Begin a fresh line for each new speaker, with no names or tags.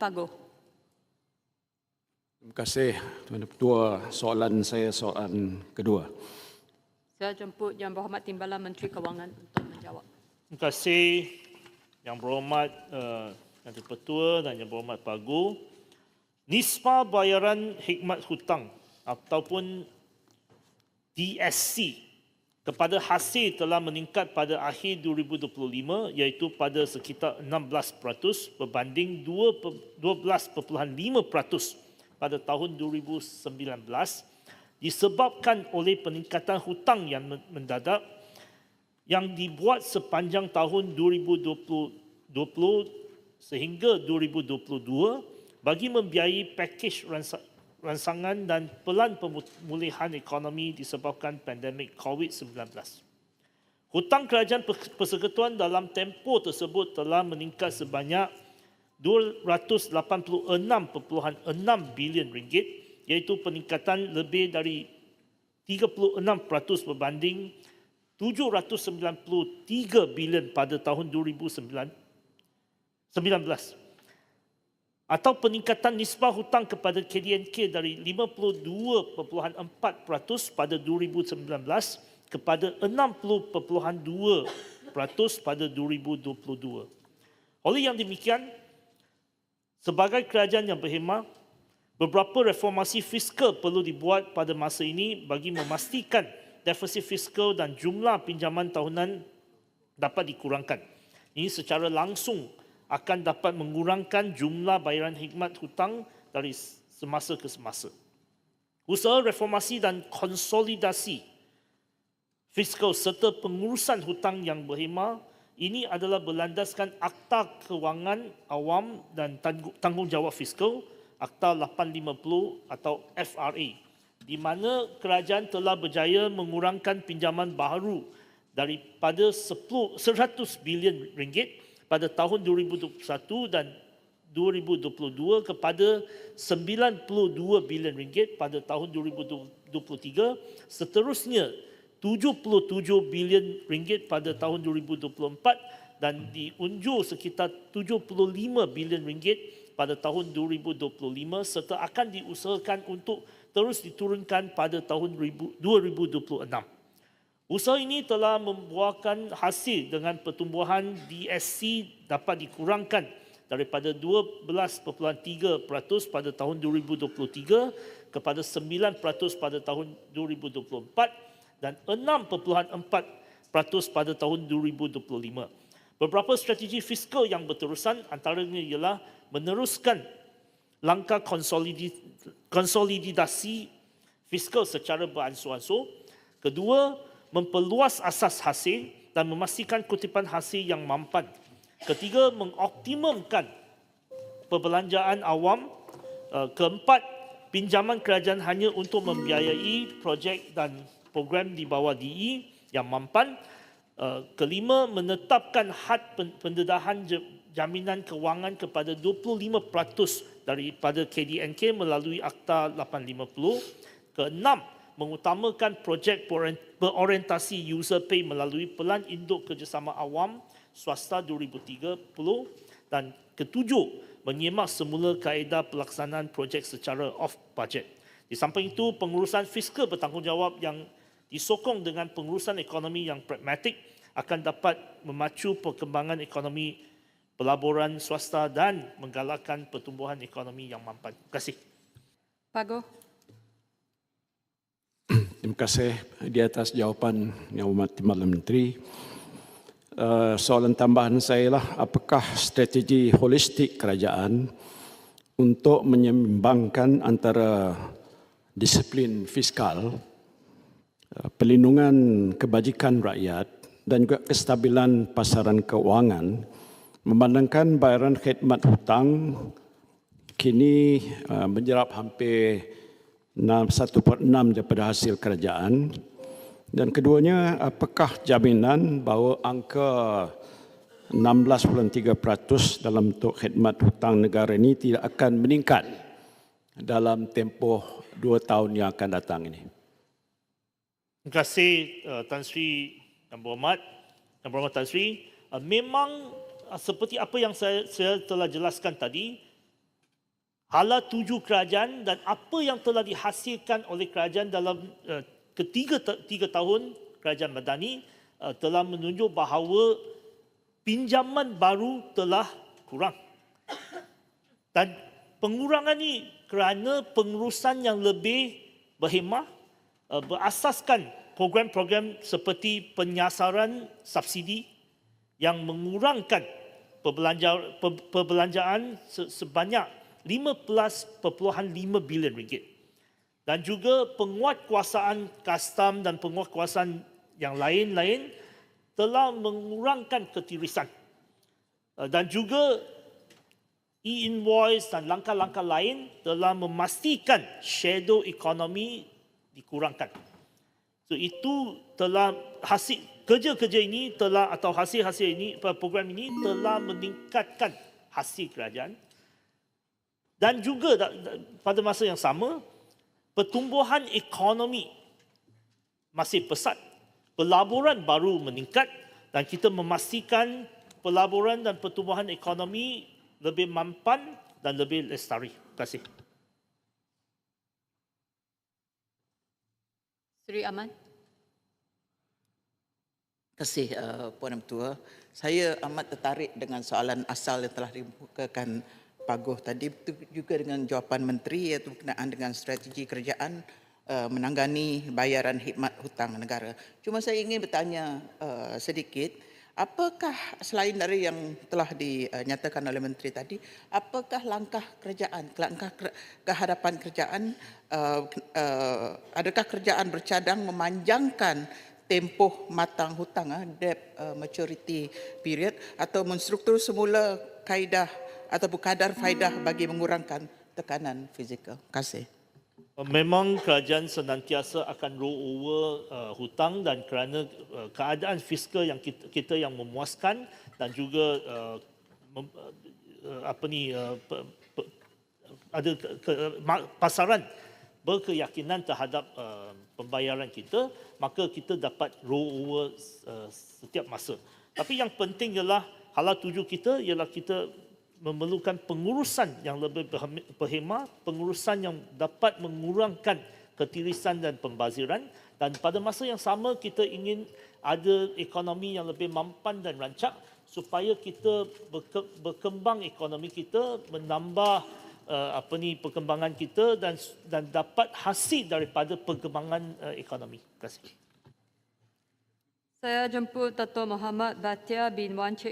Pago.
Terima kasih Tuan Ketua. Soalan saya soalan kedua.
Saya jemput Yang Berhormat Timbalan Menteri Kewangan untuk menjawab.
Terima kasih Yang Berhormat uh, Yang Terpetua dan Yang Berhormat Pagu. Nisbah bayaran hikmat hutang ataupun DSC kepada hasil telah meningkat pada akhir 2025 iaitu pada sekitar 16% berbanding 2 12.5% pada tahun 2019 disebabkan oleh peningkatan hutang yang men- mendadak yang dibuat sepanjang tahun 2020 20 sehingga 2022 bagi membiayai pakej ransangan dan pelan pemulihan ekonomi disebabkan pandemik COVID-19. Hutang kerajaan Pers- persekutuan dalam tempoh tersebut telah meningkat sebanyak 286.6 bilion ringgit iaitu peningkatan lebih dari 36% berbanding 793 bilion pada tahun 2019 atau peningkatan nisbah hutang kepada KDNK dari 52.4% pada 2019 kepada 60.2% pada 2022. Oleh yang demikian, sebagai kerajaan yang berhemah, beberapa reformasi fiskal perlu dibuat pada masa ini bagi memastikan defisit fiskal dan jumlah pinjaman tahunan dapat dikurangkan. Ini secara langsung akan dapat mengurangkan jumlah bayaran hikmat hutang dari semasa ke semasa. Usaha reformasi dan konsolidasi fiskal serta pengurusan hutang yang berhemah ini adalah berlandaskan Akta Kewangan Awam dan Tanggu- Tanggungjawab Fiskal Akta 850 atau FRA di mana kerajaan telah berjaya mengurangkan pinjaman baharu daripada 10 100 bilion ringgit pada tahun 2021 dan 2022 kepada 92 bilion ringgit pada tahun 2023 seterusnya 77 bilion ringgit pada tahun 2024 dan diunjur sekitar 75 bilion ringgit pada tahun 2025 serta akan diusahakan untuk terus diturunkan pada tahun 2026. Usaha ini telah membuahkan hasil dengan pertumbuhan DSC dapat dikurangkan daripada 12.3% pada tahun 2023 kepada 9% pada tahun 2024 dan 6.4% pada tahun 2025. Beberapa strategi fiskal yang berterusan antaranya ialah meneruskan langkah konsolidasi fiskal secara beransur-ansur. Kedua, memperluas asas hasil dan memastikan kutipan hasil yang mampan. Ketiga, mengoptimumkan perbelanjaan awam. Uh, Keempat, pinjaman kerajaan hanya untuk membiayai projek dan program di bawah DE yang mampan. Uh, Kelima, menetapkan had pen- pendedahan jaminan kewangan kepada 25% daripada KDNK melalui Akta 850. Keenam, mengutamakan projek berorient- berorientasi user pay melalui Pelan Induk Kerjasama Awam Swasta 2030 dan ketujuh, menyemak semula kaedah pelaksanaan projek secara off budget. Di samping itu, pengurusan fiskal bertanggungjawab yang disokong dengan pengurusan ekonomi yang pragmatik akan dapat memacu perkembangan ekonomi pelaburan swasta dan menggalakkan pertumbuhan ekonomi yang mampan. Terima kasih.
Pago.
Terima kasih di atas jawapan Yang Hormat Timbalan Menteri. Uh, soalan tambahan saya lah, apakah strategi holistik kerajaan untuk menyeimbangkan antara disiplin fiskal, uh, pelindungan kebajikan rakyat dan juga kestabilan pasaran keuangan memandangkan bayaran khidmat hutang kini uh, menjerap hampir 1.6 daripada hasil kerajaan dan keduanya apakah jaminan bahawa angka 16.3% dalam bentuk khidmat hutang negara ini tidak akan meningkat dalam tempoh dua tahun yang akan datang ini.
Terima kasih uh, Tan Sri Yang Berhormat. Yang Berhormat Tan Sri. Uh, memang uh, seperti apa yang saya, saya telah jelaskan tadi, hala tuju kerajaan dan apa yang telah dihasilkan oleh kerajaan dalam uh, ketiga tiga tahun kerajaan Madani uh, telah menunjuk bahawa pinjaman baru telah kurang. Dan pengurangan ini kerana pengurusan yang lebih berhemah uh, berasaskan program-program seperti penyasaran subsidi yang mengurangkan perbelanja, per- perbelanjaan se- sebanyak 15.5 bilion ringgit. Dan juga penguatkuasaan custom dan penguatkuasaan yang lain-lain telah mengurangkan ketirisan. Uh, Dan juga e-invoice dan langkah-langkah lain telah memastikan shadow economy dikurangkan. So itu telah hasil kerja-kerja ini telah atau hasil-hasil ini program ini telah meningkatkan hasil kerajaan dan juga da- da- pada masa yang sama pertumbuhan ekonomi masih pesat pelaburan baru meningkat dan kita memastikan pelaburan dan pertumbuhan ekonomi lebih mampan dan lebih lestari. Terima kasih.
Seri Aman.
Terima kasih uh, Puan Ketua. Saya amat tertarik dengan soalan asal yang telah dibukakan Paguh tadi Betul juga dengan jawapan menteri iaitu berkenaan dengan strategi kerajaan uh, menanggani bayaran khidmat hutang negara. Cuma saya ingin bertanya uh, sedikit apakah selain dari yang telah dinyatakan oleh menteri tadi apakah langkah kerajaan langkah ke- kehadapan kerajaan uh, uh, adakah kerajaan bercadang memanjangkan tempoh matang hutang ah, debt uh, maturity period atau menstruktur semula kaedah ataupun kadar faedah bagi mengurangkan tekanan fizikal. Terima kasih.
Memang kerajaan senantiasa akan roll over uh, hutang dan kerana uh, keadaan fiskal yang kita, kita yang memuaskan dan juga uh, mem, uh, apa ni uh, pe, pe, ada ke, ke, ma- pasaran berkeyakinan terhadap uh, pembayaran kita maka kita dapat roll over uh, setiap masa. Tapi yang penting ialah halal tuju kita ialah kita memerlukan pengurusan yang lebih berhem- berhemah, pengurusan yang dapat mengurangkan ketirisan dan pembaziran dan pada masa yang sama kita ingin ada ekonomi yang lebih mampan dan rancak supaya kita berke- berkembang ekonomi kita menambah uh, apa ni perkembangan kita dan dan dapat hasil daripada perkembangan uh, ekonomi. Terima kasih.
Saya jemput Dato' Muhammad Batia bin Wan Cik